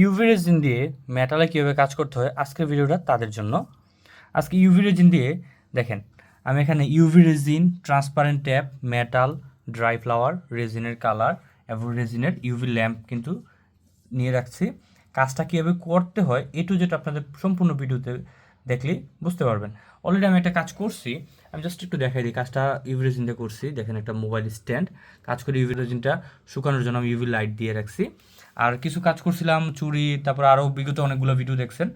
UV resin দিয়ে মেটালে কীভাবে কাজ করতে হয় আজকের ভিডিওটা তাদের জন্য। আজকে ইউভি রেজিন দিয়ে, দেখেন, আমি এখানে UV resin transparent tap metal, dry flower, রেজিনের colour এবং রেজিনের ইউভি ল্যাম্প কিন্তু নিয়ে রাখছি। কাজটা কীভাবে করতে হয় এটু যেটা আপনাদের সম্পূর্ণ ভিডিওতে দেখলেই বুঝতে পারবেন। অলরেডি আমি একটা কাজ করছি, আমি জাস্ট একটু দেখাই দিই। কাজটা ইউভি রেজিন দিয়ে করছি। দেখেন একটা মোবাইল স্ট্যান্ড কাজ করে ইউভি রেজিনটা শুকানোর জন্য আমি ইউভি লাইট দিয়ে রাখছি। আর কিছু কাজ করছিলাম, চুরি, তারপর আরও বিগত অনেকগুলো ভিডিও দেখছেন।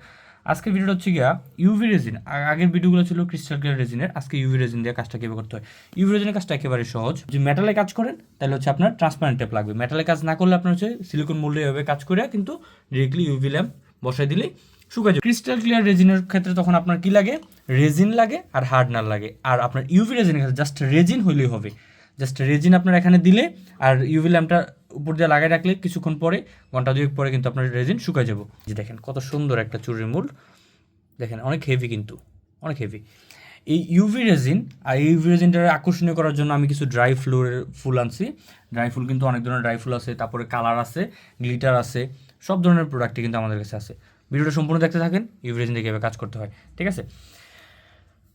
আজকের ভিডিওটা হচ্ছে গিয়া ইউভি রেজিন আগের ভিডিওগুলো ছিল ক্রিস্টাল ক্লিয়ার রেজিনের আজকে ইউভি রেজিন দিয়ে কাজটা কীভাবে করতে হয়? ইউভি রেজিনের কাজটা একেবারে সহজ। যদি মেটালে কাজ করেন, তাহলে হচ্ছে আপনার ট্রান্সপারেন্ট টেপ লাগবে। মেটালে কাজ না করলে আপনার হচ্ছে সিলিকন মোল্ডে এভাবে কাজ করে কিন্তু ডিরেক্টলি ইউভি ল্যাম্প বসাই দিলেই শুকায় যাবে ক্রিস্টাল ক্লিয়ার রেজিনের ক্ষেত্রে তখন আপনার কি লাগে? রেজিন লাগে আর হার্ডনার লাগে। আর আপনার ইউভি রেজিনের ক্ষেত্রে জাস্ট রেজিন হইলেই হবে। জাস্ট রেজিন আপনার এখানে দিলে আর ইউভি ল্যাম্পটা উপর দিয়ে লাগাই রাখলে কিছুক্ষণ পরে, ঘণ্টা দুয়েক পরে কিন্তু আপনার রেজিন শুকায় যাব। যে দেখেন, কত সুন্দর একটা চুরির মূল। দেখেন, অনেক হেভি কিন্তু, অনেক হেভি এই ইউভি রেজিন আর ইউভি রেজিনটার আকর্ষণীয় করার জন্য আমি কিছু ড্রাই ফ্লোরের ফুল আনছি। ড্রাই ফুল কিন্তু অনেক ধরনের ড্রাই ফুল আছে, তারপরে কালার আছে গ্লিটার আছে, সব ধরনের প্রোডাক্টই কিন্তু আমাদের কাছে আছে। ভিডিওটা সম্পূর্ণ দেখতে থাকেন ইউভি রেজিন দিয়ে কীভাবে কাজ করতে হয়, ঠিক আছে?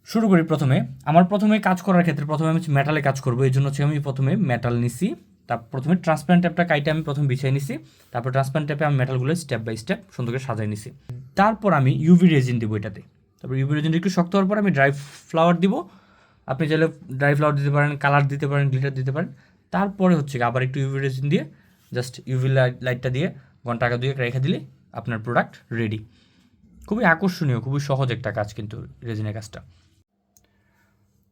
শুরু করি প্রথমে। আমার প্রথমে কাজ করার ক্ষেত্রে প্রথমে আমি মেটালে কাজ করব, এই জন্য হচ্ছে আমি প্রথমে মেটাল নিছি তার প্রথমে ট্রান্সপারেন্ট ট্যাপটা কাইটে আমি প্রথমে বিছিয়ে নিছি, তারপর ট্রান্সপারেন্ট ট্যাপে আমি মেটালগুলো স্টেপ বাই স্টেপ সুন্দর করে সাজাই নিছি। তারপর আমি ইউভি রেজিন দিব এটাতে। তারপর ইউভি রেজিন একটু শক্ত হওয়ার পর আমি ড্রাই ফ্লাওয়ার দিব। আপনি চাইলে ড্রাই ফ্লাওয়ার দিতে পারেন কালার দিতে পারেন গ্লিটার দিতে পারেন। তারপরে হচ্ছে আবার একটু ইউভি রেজিন দিয়ে জাস্ট ইউভি লাইটটা দিয়ে, ঘণ্টা আগে দিয়ে রেখে দিলে আপনার প্রোডাক্ট রেডি খুবই আকর্ষণীয়, খুবই সহজ একটা কাজ কিন্তু রেজিনের কাজটা।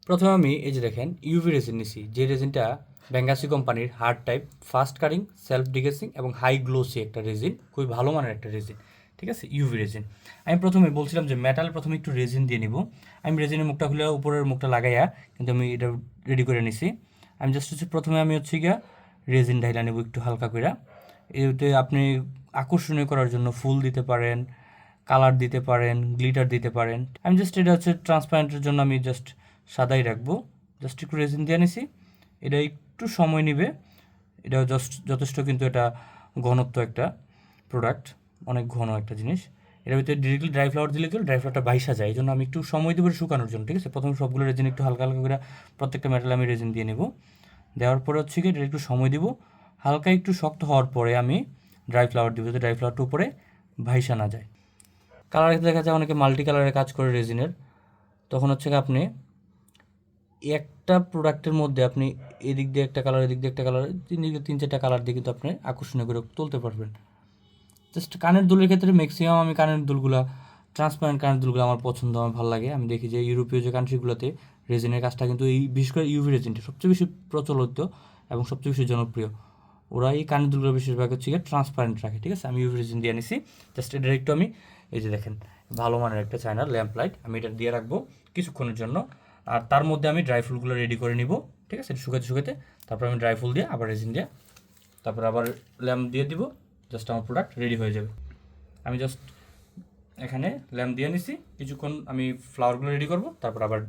প্রথমে আমি এই যে দেখেন ইউভি রেজিন নিছি। যে রেজিনটা ব্যাঙ্গাসি কোম্পানির hard type fast curing self degassing এবং হাই গ্লোসি একটা রেজিন খুবই ভালো মানের একটা রেজিন ঠিক আছে? ইউভি রেজিন আমি প্রথমে বলছিলাম যে মেটাল প্রথমে একটু রেজিন দিয়ে নিব। আমি রেজিনের মুখটা খুলে উপরের মুখটা লাগাইয়া কিন্তু আমি এটা রেডি করে নিছি। আমি জাস্ট হচ্ছে প্রথমে আমি হচ্ছে গিয়া রেজিন ঢাইলা নেব একটু হালকা করে এতে আপনি আকর্ষণীয় করার জন্য ফুল দিতে পারেন, কালার দিতে পারেন, গ্লিটার দিতে পারেন। আমি জাস্ট এটা হচ্ছে ট্রান্সপারেন্টের জন্য আমি জাস্ট সাদাই রাখব। জাস্ট একটু রেজিন দিয়ে নিছি। এটা একটু সময় নেবে। এটা জাস্ট যথেষ্ট কিন্তু এটা ঘনত্ব একটা প্রোডাক্ট অনেক ঘন একটা জিনিস। এটার ভিতরে ডিরেক্টলি ড্রাই ফ্লাওয়ার দিলে কি ড্রাই ফ্লাওয়ারটা বাইসা যায়। এই জন্য আমি একটু সময় দেবো শুকানোর জন্য, ঠিক আছে? প্রথমে সবগুলো রেজিন একটু হালকা হালকা করে প্রত্যেকটা মেটাল আমি রেজিন দিয়ে নেব। দেওয়ার পরে হচ্ছে কি, এটা একটু সময় দিব। হালকা একটু শক্ত হওয়ার পরে আমি ড্রাই ফ্লাওয়ার দিব যাতে ড্রাই ফ্লাওয়ারটা উপরে ভাইসা না যায়। কালার দেখা যায় অনেকে মাল্টি কালারের কাজ করে রেজিনের তখন হচ্ছে আপনি একটা প্রোডাক্টের মধ্যে আপনি এদিক দিয়ে একটা কালার এদিক দিয়ে একটা কালার তিন দিকে তিন চারটা কালার দিয়ে কিন্তু আপনি আকর্ষণীয় করে তুলতে পারবেন। জাস্ট কানের দুলের ক্ষেত্রে ম্যাক্সিমাম আমি কানের দুলগুলো ট্রান্সপারেন্ট কানের দুলগুলো আমার পছন্দ, আমার ভালো লাগে। আমি দেখি যে ইউরোপীয় যে কান্ট্রিগুলোতে রেজিনের কাজটা কিন্তু এই, বিশেষ করে ইউভি রেজিনটা সবচেয়ে বেশি প্রচলিত এবং সবচেয়ে বেশি জনপ্রিয়। ওরা এই কানের দুলগুলো বেশিরভাগ হচ্ছে গিয়ে ট্রান্সপারেন্ট রাখে, ঠিক আছে? আমি ইউভি রেজিন দিয়ে নিছি। জাস্ট এটা একটু আমি, এই যে দেখেন, ভালো মানের একটা চায়নার ল্যাম্প লাইট আমি এটা দিয়ে রাখব কিছুক্ষণের জন্য। আর তার মধ্যে আমি ড্রাই ফুলগুলো রেডি করে নিব, ঠিক আছে? শুকাতে শুকাতে। তারপর আমি ড্রাই ফুল দিয়ে আবার রেজিন দিয়ে, তারপর আবার ল্যাম্প দিয়ে দিব। জাস্ট আমার প্রোডাক্ট রেডি হয়ে যাবে। আমি জাস্ট এখানে ল্যাম্প দিয়ে নিছি, কিছুক্ষণ আমি ফ্লাওয়ারগুলো রেডি করব, তারপর আবার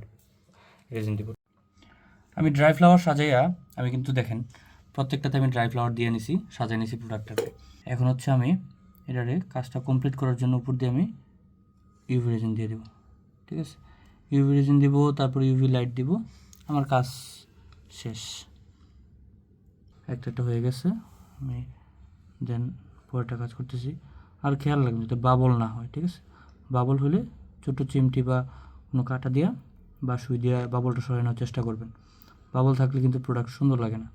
রেজিন দিব। আমি ড্রাই ফ্লাওয়ার সাজাইয়া, আমি কিন্তু দেখেন প্রত্যেকটাতে আমি ড্রাই ফ্লাওয়ার দিয়ে নিছি সাজাই নিছি প্রোডাক্টটাকে এখন হচ্ছে আমি এটারে কাজটা কমপ্লিট করার জন্য উপর দিয়ে আমি ইউভি রেজিন দিয়ে দেবো, ঠিক আছে? ইউভি রেজিন দিব, তারপর ইউভি লাইট দিব, আমার কাজ শেষ। একটা একটা হয়ে গেছে, আমি দেন পরেরটা কাজ করতেছি। আর খেয়াল রাখবেন যাতে বাবল না হয়, ঠিক আছে? বাবল হলে ছোটো চিমটি বা কোনো কাটা দিয়া বা সুই দিয়া বাবলটা সরানোর চেষ্টা করবেন। বাবল থাকলে কিন্তু প্রোডাক্ট সুন্দর লাগে না।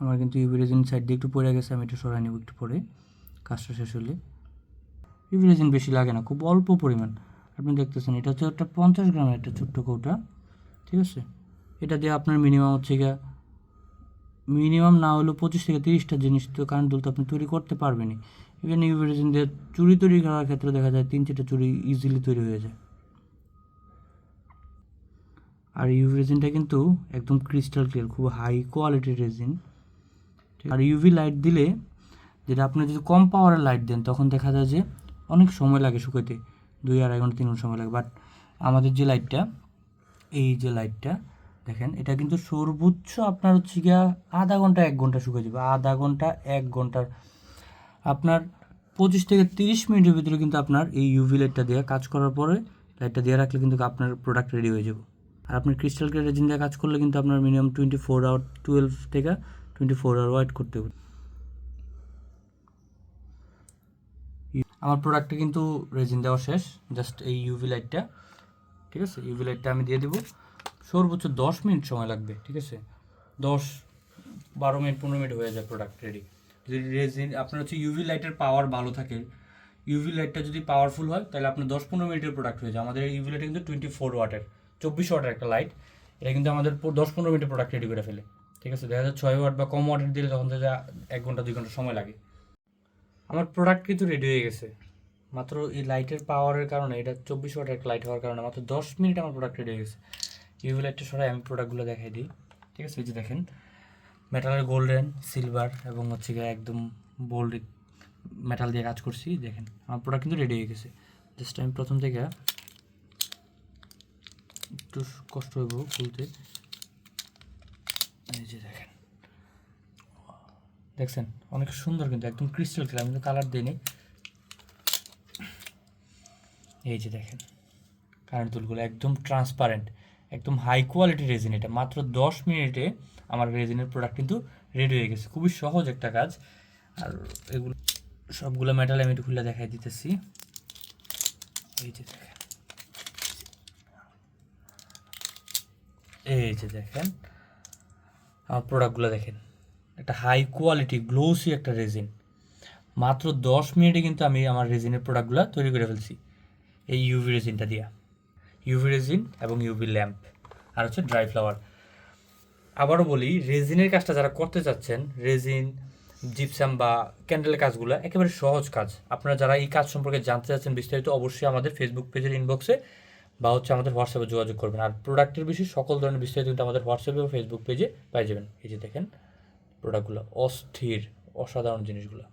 আমার কিন্তু ইউভি রেজিন সাইড দিয়ে একটু পড়ে গেছে, আমি একটু সরাই নেব একটু পরে। কাজটা শেষ হলে। ইউভি রেজিন বেশি লাগে না, খুব অল্প পরিমাণ। আপনি দেখতেছেন, এটা হচ্ছে একটা পঞ্চাশ গ্রামের একটা ছোট্ট কৌটা, ঠিক আছে? এটা দিয়ে আপনার মিনিমাম হচ্ছে গিয়া মিনিমাম না হলেও পঁচিশ থেকে তিরিশটা জিনিস তো কারেন্ট দুল তো আপনি তৈরি করতে পারবেনই। ইভেন ইউভি দিয়ে চুরি তৈরি করার ক্ষেত্রে দেখা যায় তিন চারটা চুরি ইজিলি তৈরি হয়ে যায়। আর ইউভি রেজিনটা কিন্তু একদম ক্রিস্টাল ক্লিয়ার খুব হাই কোয়ালিটির রেজিন আর ইউভি লাইট দিলে যেটা আপনি যদি কম পাওয়ারের লাইট দেন, তখন দেখা যায় যে অনেক সময় লাগে শুকাইতে দুই আড়াই ঘণ্টা, তিন ঘণ্টা সময় লাগে। বাট আমাদের যে লাইটটা এই যে লাইটটা দেখেন, এটা কিন্তু সর্বোচ্চ আপনার হচ্ছে গিয়া আধা ঘণ্টা, এক ঘণ্টা শুকিয়ে যাবে। আধা ঘণ্টা, এক ঘণ্টার আপনার পঁচিশ থেকে তিরিশ মিনিটের ভিতরে কিন্তু আপনার এই ইউভি লাইটটা দেওয়া কাজ করার পরে লাইটটা দিয়ে রাখলে কিন্তু আপনার প্রোডাক্ট রেডি হয়ে যাবে। আর আপনি ক্রিস্টাল গ্রেড রেজিন দিয়ে কাজ করলে কিন্তু আপনার minimum twenty four hour twelve থেকে টোয়েন্টি ফোর আওয়ার ওয়েট করতে হবে। আমার প্রোডাক্টে কিন্তু রেজিন দেওয়া শেষ জাস্ট এই ইউভি লাইটটা ঠিক আছে? ইউভি লাইটটা আমি দিয়ে দেবো। সর্বোচ্চ দশ মিনিট সময় লাগবে, ঠিক আছে? দশ, বারো মিনিট, পনেরো মিনিট হয়ে যায় প্রোডাক্ট রেডি যদি রেজিন আপনার হচ্ছে ইউভি লাইটের পাওয়ার ভালো থাকে ইউভি লাইটটা যদি পাওয়ারফুল হয়, তাহলে আপনার দশ, পনেরো মিনিটের প্রোডাক্ট হয়ে যায়। আমাদের ইউভি লাইট কিন্তু টোয়েন্টি ফোর ওয়াটের চব্বিশ ওয়াটের একটা লাইট এটা কিন্তু আমাদের দশ, পনেরো মিনিটের প্রোডাক্ট রেডি করে ফেলে। ঠিক আছে দেখা যায় ছয় ওয়াট বা কম ওয়াটের দিলে তখন দেখা যায় এক ঘণ্টা, দুই ঘণ্টা সময় লাগে। আমার প্রোডাক্ট কিন্তু রেডি হয়ে গেছে। মাত্র এই লাইটের পাওয়ারের কারণে, এটা চব্বিশ ওয়াটের একটা লাইট হওয়ার কারণে মাত্র দশ মিনিট আমার প্রোডাক্ট রেডি হয়ে গেছে। ইউভি লাইটটা সরাই, আমি প্রোডাক্টগুলো দেখাই দিই। ঠিক আছে, এই যে দেখেন মেটালের গোল্ডেন সিলভার এবং হচ্ছে গিয়ে একদম বোল্ড মেটাল দিয়ে কাজ করছি। দেখেন, আমার প্রোডাক্ট কিন্তু রেডি হয়ে গেছে। জাস্ট আমি প্রথম থেকে একটু কষ্ট হইব খুলতে এই যে দেখেন দেখছেন? অনেক সুন্দর কিন্তু, একদম ক্রিস্টাল ক্লিয়ার আমি তো কালার দিইনি। এই যে দেখেন কারেন্ট তুলগুলো একদম ট্রান্সপারেন্ট একদম হাই কোয়ালিটি রেজিন এটা। মাত্র দশ মিনিটে আমার রেজিনের প্রোডাক্ট কিন্তু রেডি হয়ে গেছে। খুবই সহজ একটা কাজ। আর এগুলো, সবগুলো মেটাল আমি একটু খুলে দেখাই দিতেছি। এই যে দেখেন, এই যে দেখেন, আমার প্রোডাক্টগুলো দেখেন। একটা হাই কোয়ালিটি গ্লোসি একটা রেজিন মাত্র দশ মিনিটে কিন্তু আমি আমার রেজিনের প্রোডাক্টগুলো তৈরি করে ফেলছি। এই ইউভি রেজিনটা দিয়া। ইউভি রেজিন এবং ইউভি ল্যাম্প আর হচ্ছে ড্রাই ফ্লাওয়ার আবারও বলি রেজিনের কাজটা যারা করতে চাচ্ছেন রেজিন জিপসাম বা ক্যান্ডেলের কাজগুলো একেবারে সহজ কাজ। আপনারা যারা এই কাজ সম্পর্কে জানতে চাচ্ছেন বিস্তারিত অবশ্যই আমাদের ফেসবুক পেজের ইনবক্সে বা হচ্ছে আমাদের হোয়াটসঅ্যাপে যোগাযোগ করবেন। আর প্রোডাক্টের বিষয়ে সকল ধরনের বিস্তারিত কিন্তু আমাদের হোয়াটসঅ্যাপে বা ফেসবুক পেজে পাই যাবেন। এই যে দেখেন প্রোডাক্টগুলো অস্থির অসাধারণ জিনিসগুলো।